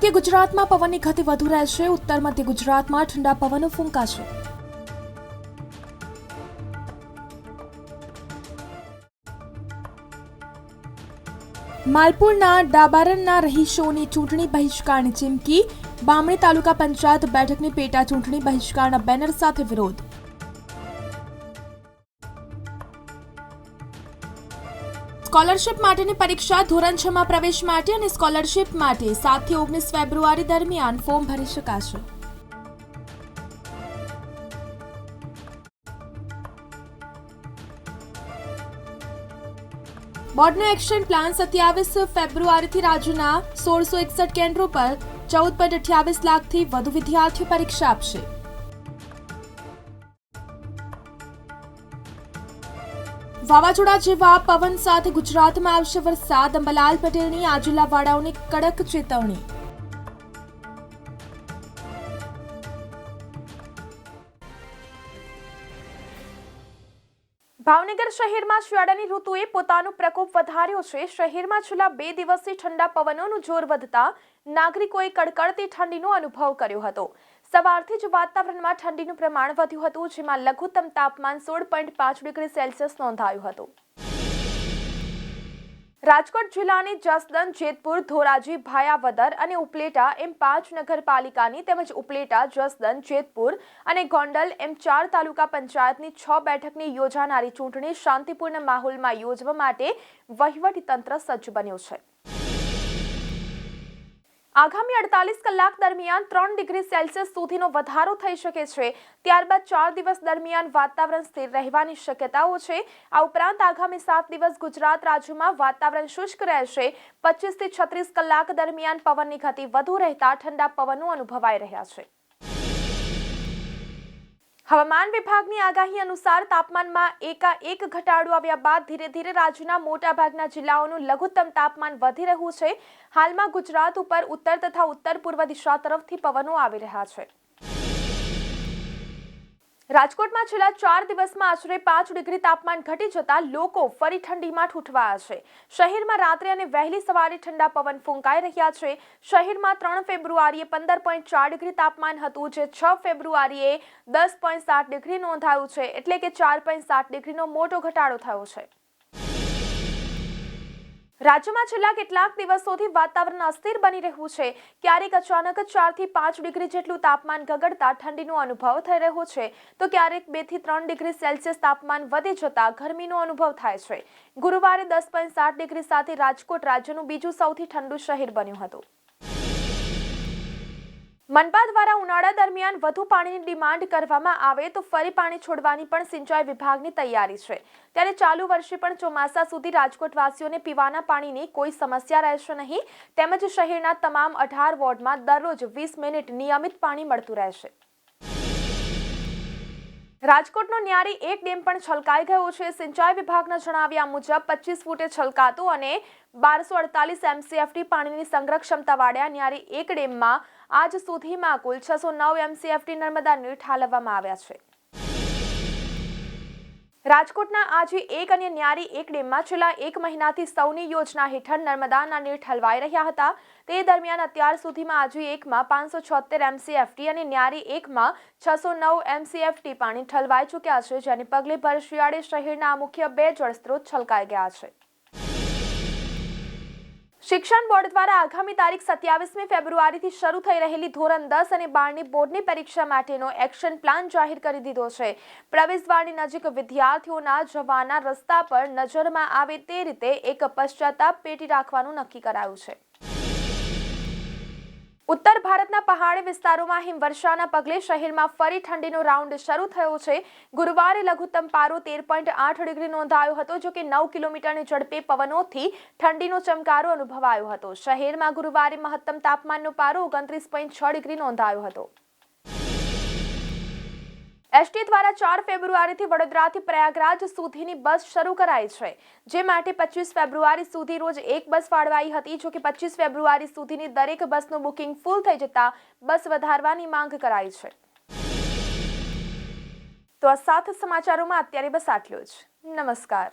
મધ્ય ગુજરાતમાં પવનની ગતિ વધુ રહેશે. ઉત્તર મધ્ય ગુજરાતમાં ઠંડા પવનો ફૂંકાશે. માલપુરના ડાબારણના રહીશોની ચૂંટણી બહિષ્કારની ચીમકી. બામણી તાલુકા પંચાયત બેઠકની પેટા ચૂંટણી બહિષ્કારના બેનર સાથે વિરોધ. સ્કોલરશિપ માટેની પરીક્ષા ધોરણ છ માં પ્રવેશ માટે અને સ્કોલરશિપ માટે સાતથી ઓગણીસ ફેબ્રુઆરી દરમિયાન ફોર્મ ભરી શકાશે. બોર્ડનો એક્શન પ્લાન સત્યાવીસ ફેબ્રુઆરીથી રાજ્યના સોળસો એકસઠ કેન્દ્રો પર ચૌદ પોઈન્ટ અઠ્યાવીસ લાખથી વધુ વિદ્યાર્થીઓ પરીક્ષા આપશે. વાવાઝોડા જેવા પવન સાથે ગુજરાતમાં આવશે વરસાદ. અંબલાલ પટેલની આજુલાવાડાઓને કડક ચેતવણી. ભાવનગર શહેરમાં શિયાળાની ઋતુએ પોતાનો પ્રકોપ વધાર્યો છે. શહેરમાં છેલ્લા બે દિવસથી ઠંડા પવનોનું જોર વધતા નાગરિકોએ કડકડતી ઠંડીનો અનુભવ કર્યો હતો. સવારથી જ વાતાવરણમાં ઠંડીનું પ્રમાણ વધ્યું હતું, જેમાં લઘુત્તમ તાપમાન સોળ પોઈન્ટ પાંચ ડિગ્રી સેલ્સિયસ નોંધાયું હતું. રાજકોટ જિલ્લાની જસદન, જેતપુર, ધોરાજી, ભાયાવદર અને ઉપલેટા એમ પાંચ નગરપાલિકાની તેમજ ઉપલેટા, જસદન, જેતપુર અને ગોંડલ એમ ચાર તાલુકા પંચાયતની છ બેઠકની યોજાનારી ચૂંટણી શાંતિપૂર્ણ માહોલમાં યોજવા માટે વહીવટીતંત્ર સજ્જ બન્યું છે. આગામી અડતાલીસ કલાક દરમિયાન ત્રણ ડિગ્રી સેલ્સિયસ સુધીનો વધારો થઈ શકે છે. ત્યારબાદ ચાર દિવસ દરમિયાન વાતાવરણ સ્થિર રહેવાની શક્યતાઓ છે. આ ઉપરાંત આગામી સાત દિવસ ગુજરાત રાજ્યમાં વાતાવરણ શુષ્ક રહેશે. પચીસથી છત્રીસ કલાક દરમિયાન પવનની ગતિ વધુ રહેતા ઠંડા પવનો અનુભવાઈ રહ્યા છે. હવામાન વિભાગની આગાહી અનુસાર તાપમાનમાં એકાએક ઘટાડો આવ્યા બાદ ધીરે ધીરે રાજ્યના મોટાભાગના જિલ્લાઓનું લઘુત્તમ તાપમાન વધી રહ્યું છે. હાલમાં ગુજરાત ઉપર ઉત્તર તથા ઉત્તર પૂર્વ દિશા તરફથી પવનો આવી રહ્યા છે. રાજકોટમાં છેલ્લા ચાર દિવસમાં આશરે પાંચ ડિગ્રી તાપમાન ઘટી જતા લોકો ફરી ઠંડીમાં ઠૂંઠવાયા છે. શહેરમાં રાત્રે અને વહેલી સવારે ઠંડા પવન ફૂંકાઈ રહ્યા છે. શહેરમાં ત્રણ ફેબ્રુઆરીએ પંદર પોઈન્ટ ચાર ડિગ્રી તાપમાન હતું, જે છ ફેબ્રુઆરીએ દસ પોઈન્ટ સાત ડિગ્રી નોંધાયું છે. એટલે કે ચાર પોઈન્ટ સાત ડિગ્રીનો મોટો ઘટાડો થયો છે. રાજ્યમાં છેલ્લા કેટલાક દિવસોથી વાતાવરણ અસ્થિર બની રહ્યું છે. ક્યારેક અચાનક ચારથી પાંચ ડિગ્રી જેટલું તાપમાન ગગડતા ઠંડીનો અનુભવ થઈ રહ્યો છે. તો ક્યારેક બેથી ત્રણ ડિગ્રી સેલ્સિયસ તાપમાન વધી જતા ગરમીનો અનુભવ થાય છે. ગુરુવારે દસ પોઈન્ટ સાત ડિગ્રી સાથે રાજકોટ રાજ્યનું બીજું સૌથી ઠંડુ શહેર બન્યું હતું. મનપા દ્વારા ઉનાળા દરમિયાન વધુ પાણીની ડિમાન્ડ કરવામાં આવે તો ફરી પાણી છોડવાની પણ સિંચાઈ વિભાગની તૈયારી છે. ત્યારે ચાલુ વર્ષે પણ ચોમાસા સુધી રાજકોટવાસીઓને પીવાના પાણીની કોઈ સમસ્યા રહેશે નહીં. તેમજ શહેરના તમામ અઢાર વોર્ડમાં દરરોજ વીસ મિનિટ નિયમિત પાણી મળતું રહેશે. રાજકોટનો ન્યારી એક ડેમ પણ છલકાઈ ગયો છે. સિંચાઈ વિભાગના જણાવ્યા મુજબ પચીસ ફૂટે છલકાતો અને બારસો અડતાલીસ એમસીએફટી પાણીની સંગ્રહ ક્ષમતા વાળ્યા ન્યારી એક ડેમમાં આજ સુધીમાં કુલ છસો નવ એમસીએફટી નર્મદા નીર ઠાલવવામાં આવ્યા છે. રાજકોટના આજે એક અને ન્યારી એક ડેમમાં છેલ્લા એક મહિનાથી સૌની યોજના હેઠળ નર્મદાના નીર ઠલવાઈ રહ્યા હતા. તે દરમિયાન અત્યાર સુધીમાં આજે એકમાં પાંચસો છોતેર એમસીએફટી અને ન્યારી એકમાં છસો નવ એમસીએફટી પાણી ઠલવાઈ ચૂક્યા છે, જેને પગલે ભર શિયાળે શહેરના મુખ્ય બે જળસ્ત્રોત છલકાઈ ગયા છે. શિક્ષણ બોર્ડ દ્વારા આગામી તારીખ સત્યાવીસમી ફેબ્રુઆરીથી શરૂ થઈ રહેલી ધોરણ દસ અને બારની બોર્ડની પરીક્ષા માટેનો એક્શન પ્લાન જાહેર કરી દીધો છે. પ્રવેશદ્વારની નજીક વિદ્યાર્થીઓના જવાના રસ્તા પર નજરમાં આવે તે રીતે એક પશ્ચાતાપ પેટી રાખવાનું નક્કી કરાયું છે. ઉત્તર ભારતના પહાડી વિસ્તારોમાં હિમવર્ષાના પગલે શહેરમાં ફરી ઠંડીનો રાઉન્ડ શરૂ થયો છે. ગુરુવારે લઘુત્તમ પારો તેર પોઈન્ટ આઠ ડિગ્રી નોંધાયો હતો, જો કે નવ કિલોમીટરની ઝડપે પવનોથી ઠંડીનો ચમકારો અનુભવાયો હતો. શહેરમાં ગુરુવારે મહત્તમ તાપમાનનો પારો ઓગણત્રીસ પોઈન્ટ છ ડિગ્રી નોંધાયો હતો. એસટી દ્વારા ચાર ફેબ્રુઆરીથી વડોદરાથી પ્રયાગરાજ સુધીની બસ શરૂ કરાઈ છે. જે માટે પચીસ ફેબ્રુઆરી સુધી રોજ એક બસ ફાળવાઈ હતી, જો કે પચીસ ફેબ્રુઆરી સુધીની દરેક બસનું બુકિંગ ફૂલ થઈ જતા બસ વધારવાની માંગ કરાઈ છે. તો આ સાત સમાચારોમાં અત્યારે બસ આટલું જ. નમસ્કાર.